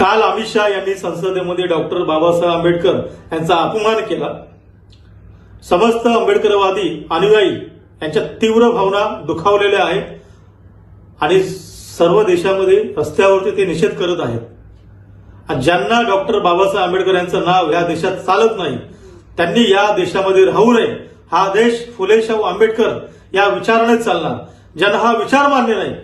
काल अमित शहा यांनी संसदेमध्ये डॉक्टर बाबासाहेब आंबेडकर यांचा अपमान केला. समस्त आंबेडकरवादी अनुयायी यांच्या तीव्र भावना दुखावलेल्या आहेत आणि सर्व देशामध्ये रस्त्यावरती ते निषेध करत आहेत. आणि ज्यांना डॉक्टर बाबासाहेब आंबेडकर यांचं नाव या देशात चालत नाही त्यांनी या देशामध्ये राहू नये. हा देश फुलेशाहू आंबेडकर या विचारानेच चालणार. ज्यांना हा विचार मान्य नाही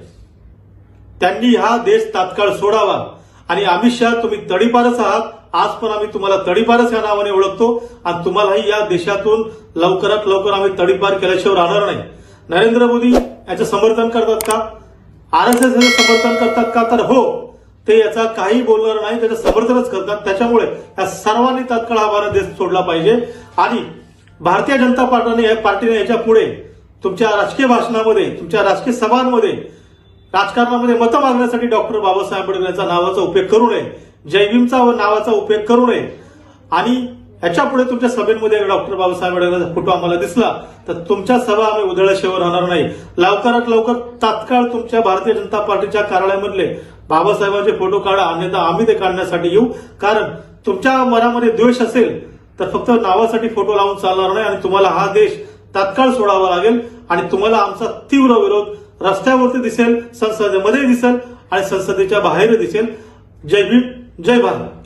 त्यांनी हा देश तात्काळ सोडावा. आणि अमित शहा तुम्ही तडीपारच आहात. आज पण आम्ही तुम्हाला तडीपारच या नावाने ओळखतो. आणि तुम्हालाही या देशातून लवकरात लवकर आम्ही तडीपार केल्याशिवाय राहणार नाही. नरेंद्र मोदी याचं समर्थन करतात का? आर एस एस समर्थन करतात का? तर हो ते याचा काही बोलणार नाही त्याचं समर्थनच करतात. त्याच्यामुळे या सर्वांनी तात्काळ हा भारत देश सोडला पाहिजे. आणि भारतीय जनता पार्टीने पार्टीने याच्यापुढे तुमच्या राजकीय भाषणामध्ये तुमच्या राजकीय सभांमध्ये राजकारणामध्ये मतं मागण्यासाठी डॉक्टर बाबासाहेब आंबेडकर यांचा नावाचा उपयोग करू नये जयभीमचा नावाचा उपयोग करू नये. आणि याच्यापुढे तुमच्या सभेमध्ये डॉक्टर बाबासाहेब आंबेडकरांचा फोटो आम्हाला दिसला तर तुमच्या सभा आम्ही उधळल्याशिवाय राहणार नाही. लवकरात लवकर तात्काळ तुमच्या भारतीय जनता पार्टीच्या कार्यालयामधले बाबासाहेबांचे फोटो काढा अन्यथा आम्ही ते काढण्यासाठी येऊ. कारण तुमच्या मनामध्ये द्वेष असेल तर फक्त नावासाठी फोटो लावून चालणार नाही आणि तुम्हाला हा देश तात्काळ सोडावा लागेल आणि तुम्हाला आमचा तीव्र विरोध रस्त्यावरती दिसेल संसदेमध्ये दिसेल आणि संसदेच्या बाहेर दिसेल. जय भीम जय भारत.